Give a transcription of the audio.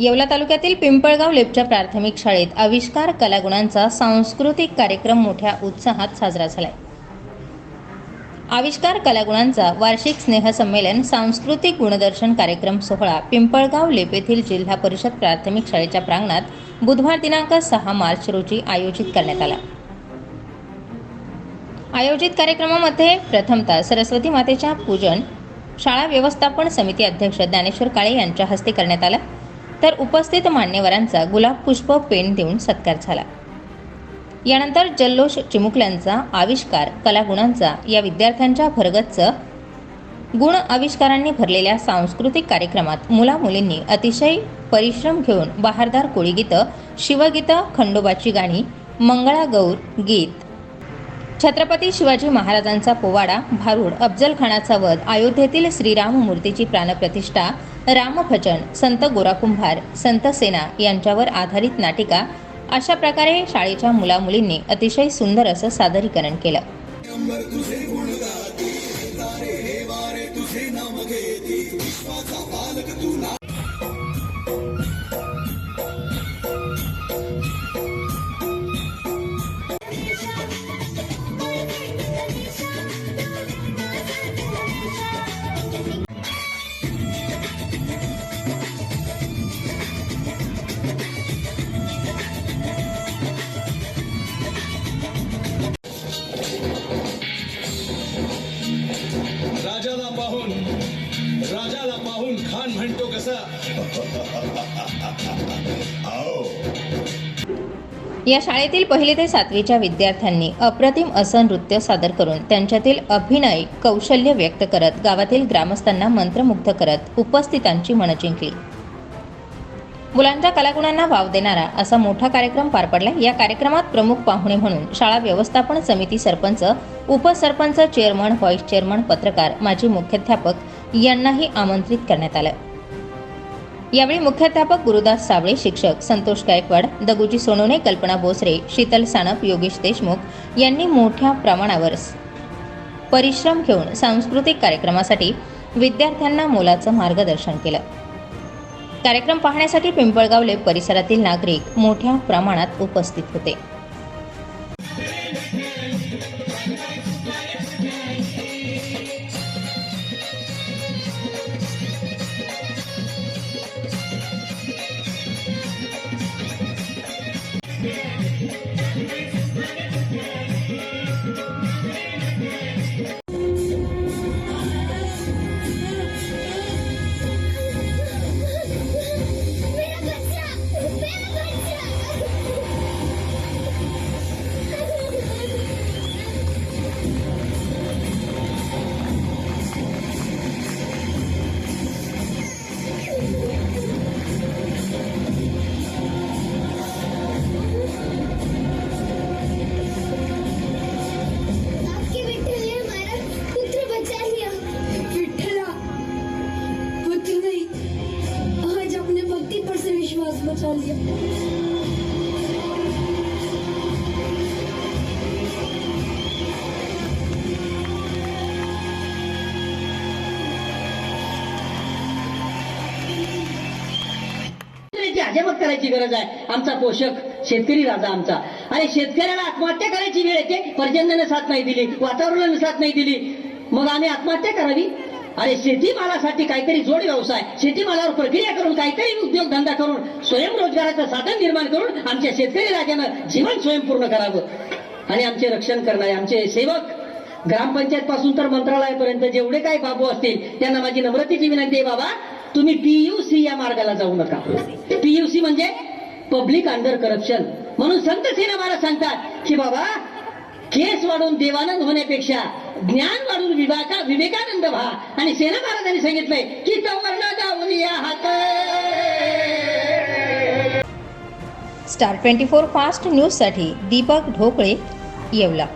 येवला तालुक्यातील पिंपळगाव लेपच्या प्राथमिक शाळेत आविष्कार कलागुणांचा सांस्कृतिक कार्यक्रम मोठ्या उत्साहात साजरा झालाय. आविष्कार कलागुणांचा वार्षिक स्नेहसंमेलन सांस्कृतिक गुणदर्शन कार्यक्रम सोहळा पिंपळगाव लेपेतील जिल्हा परिषद प्राथमिक शाळेच्या प्रांगणात बुधवार दिनांक सहा मार्च रोजी आयोजित करण्यात आला. आयोजित कार्यक्रमामध्ये प्रथमतः सरस्वती मातेच्या पूजन शाळा व्यवस्थापन समिती अध्यक्ष ज्ञानेश्वर काळे यांच्या हस्ते करण्यात आला. तर उपस्थित मान्यवरांचा गुलाब पुष्प पेन देऊन सत्कार झाला. यानंतर जल्लोष चिमुकल्यांचा आविष्कार कलागुणांचा या विद्यार्थ्यांच्या भरगच्च गुण आविष्कारांनी भरलेल्या सांस्कृतिक कार्यक्रमात मुलामुलींनी अतिशय परिश्रम घेऊन बहारदार कोळीगीतं शिवगीतं खंडोबाची गाणी मंगळागौर गीत छत्रपती शिवाजी महाराजांचा पोवाडा भारूड अफजलखानाचा वध अयोध्येतील श्रीराम मूर्तीची प्राणप्रतिष्ठा रामभजन संत गोराकुंभार संत सेना यांच्यावर आधारित नाटिका अशा प्रकारे शाळेच्या मुलामुलींनी अतिशय सुंदर असं सादरीकरण केलं. या शाळेतील पहिली ते सातवीच्या विद्यार्थ्यांनी अप्रतिम असं नृत्य सादर करून त्यांच्यातील अभिनय कौशल्य व्यक्त करत गावातील ग्रामस्थांना मंत्रमुग्ध करत उपस्थितांची मनं जिंकली. मुलांच्या कलागुणांना वाव देणारा असा मोठा कार्यक्रम पार पडला. या कार्यक्रमात प्रमुख पाहुणे म्हणून शाळा व्यवस्थापन समिती सरपंच उपसरपंच चेअरमन व्हाईस चेअरमन पत्रकार माजी मुख्याध्यापक यांनाही आमंत्रित करण्यात आलं. यावेळी मुख्याध्यापक गुरुदास साबळे शिक्षक संतोष गायकवाड दगुजी सोनवणे कल्पना बोसरे शीतल सानप योगेश देशमुख यांनी मोठ्या प्रमाणावर परिश्रम घेऊन सांस्कृतिक कार्यक्रमासाठी विद्यार्थ्यांना मोलाचं मार्गदर्शन केलं. कार्यक्रम पाहण्यासाठी पिंपळगावले परिसरातील नागरिक मोठ्या प्रमाणात उपस्थित होते. विश्वास अजामत करायची गरज आहे. आमचा पोषक शेतकरी राजा आमचा. आणि शेतकऱ्याला आत्महत्या करायची वेळ येते पर्जन्याने साथ नाही दिली वातावरणाने साथ नाही दिली. मग आम्ही आत्महत्या करावी? आणि शेतीमालासाठी काहीतरी जोड व्यवसाय शेतीमालावर प्रक्रिया करून काहीतरी उद्योगधंदा करून स्वयंरोजगाराचं साधन निर्माण करून आमच्या शेतकरी राजानं जीवन स्वयंपूर्ण करावं. आणि आमचे रक्षण करणारे आमचे सेवक ग्रामपंचायत पासून तर मंत्रालयापर्यंत जेवढे काही बाबू असतील त्यांना माझी नम्रतेची विनंती आहे बाबा तुम्ही पीयूसी या मार्गाला जाऊ नका. पीयूसी म्हणजे पब्लिक अंडर करप्शन म्हणून संत सेना महाराज सांगतात की बाबा केस वाढून देवानंद होण्यापेक्षा ज्ञान वाढून विवाका विवेकानंद व्हा. आणि सेना महाराजांनी सांगितलंय की चौवर्ण जाऊन या हात. स्टार ट्वेंटी फोर फास्ट न्यूजसाठी दीपक ढोकळे येवला.